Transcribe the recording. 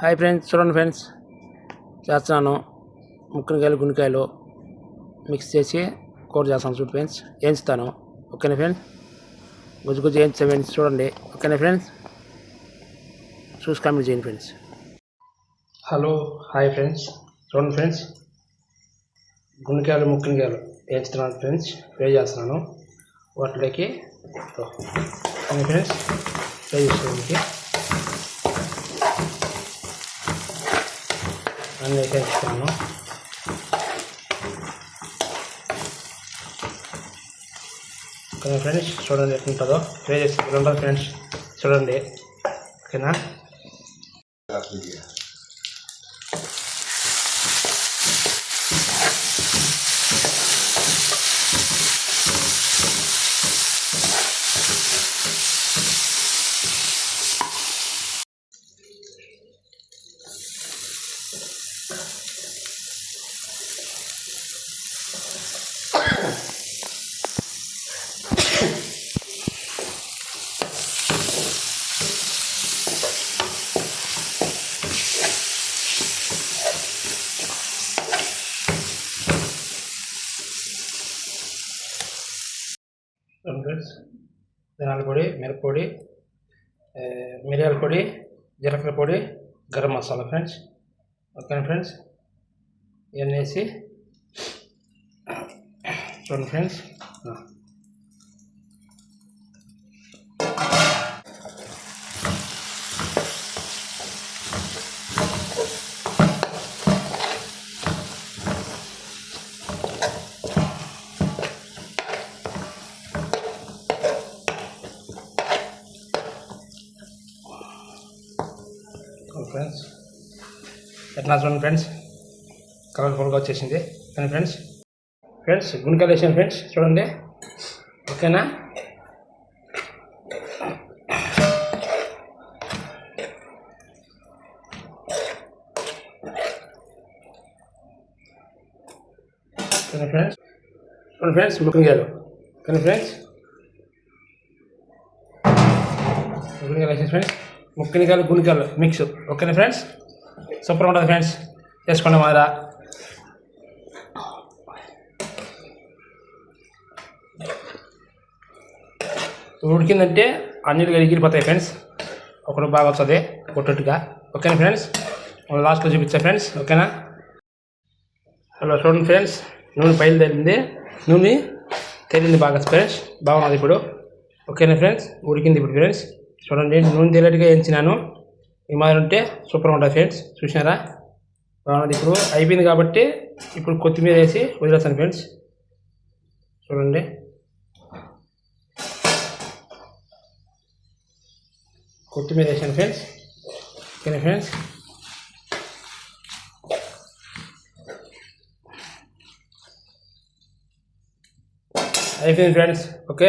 Hi friends చూడండి friends. చేస్తున్నాను. ముక్కనికాయలు గుండెకాయలు mix చేసి కూర చేస్తాను చూడు ఫ్రెండ్స్. వేయించుతాను. ఓకేనా ఫ్రెండ్స్? గుజ్జు గుజ్జు వేయించా ఫ్రెండ్స్ చూడండి. ఓకేనా ఫ్రెండ్స్? చూసి కామెంట్ చేయండి ఫ్రెండ్స్. Hello hi friends. చూడండి ఫ్రెండ్స్. గుండెకాయలు ముక్కనికాయలు వేయించుతున్నాను ఫ్రెండ్స్. ఫ్రై చేస్తున్నాను. వాటిలోకి ఫ్రెండ్స్. ఫ్రై చేసుకోవడానికి అన్నీ వేసేస్తాను ఫ్రెండ్స్? చూడండి ఎట్లుంటుందో ట్రై చేసి ఉంటుంది ఫ్రెండ్స్ చూడండి. ఓకేనా? చూడండి ఫ్రెండ్స్ ధనాల పొడి మిరప్పొడి మిరియాల పొడి జీలకర్ర పొడి గరం మసాలా ఫ్రెండ్స్ ఓకేనా ఫ్రెండ్స్ ఇవన్నీ వేసి చూడండి ఫ్రెండ్స్ ఫ్రెండ్స్. ఎట్లా చూడండి ఫ్రెండ్స్ కలర్ఫుల్గా వచ్చేసింది. కానీ ఫ్రెండ్స్ ఫ్రెండ్స్ గుణకాలు వేసాను ఫ్రెండ్స్ చూడండి. ఓకేనా కానీ ఫ్రెండ్స్ చూడండి ఫ్రెండ్స్ ముఖ్యంగా కానీ ఫ్రెండ్స్ ముక్కనికాయలు వేసేసి ఫ్రెండ్స్ ముక్కనికాయలు గుణికాయలు మిక్స్ ఓకేనా ఫ్రెండ్స్ సూపర్ ఉంటుంది ఫ్రెండ్స్ చేసుకోండి మాదిరా ఉడికిందంటే అన్నిటిగా ఎగిరిపోతాయి ఫ్రెండ్స్ ఒకటి బాగా వస్తుంది పొట్టుగా ఓకేనా ఫ్రెండ్స్ లాస్ట్లో చూపించా ఫ్రెండ్స్ ఓకేనా? హలో చూడండి ఫ్రెండ్స్ నూనె బయలుదేరింది. నూనె తేలింది బాగా ఫ్రెండ్స్ బాగున్నది ఇప్పుడు. ఓకేనా ఫ్రెండ్స్ ఉడికింది ఇప్పుడు ఫ్రెండ్స్ చూడండి నూనె తెల్లటిగా వేయించినాను. ఈ మాదిరి ఉంటే సూపర్ ఉంటుంది ఫ్రెండ్స్ చూసినారా? బాగుంది ఇప్పుడు. అయిపోయింది కాబట్టి ఇప్పుడు కొత్తిమీర వేసి వదిలేస్తాను ఫ్రెండ్స్ చూడండి. కొత్తిమీర వేసాను ఫ్రెండ్స్ ఓకేనా ఫ్రెండ్స్ అయిపోయింది ఫ్రెండ్స్ ఓకే?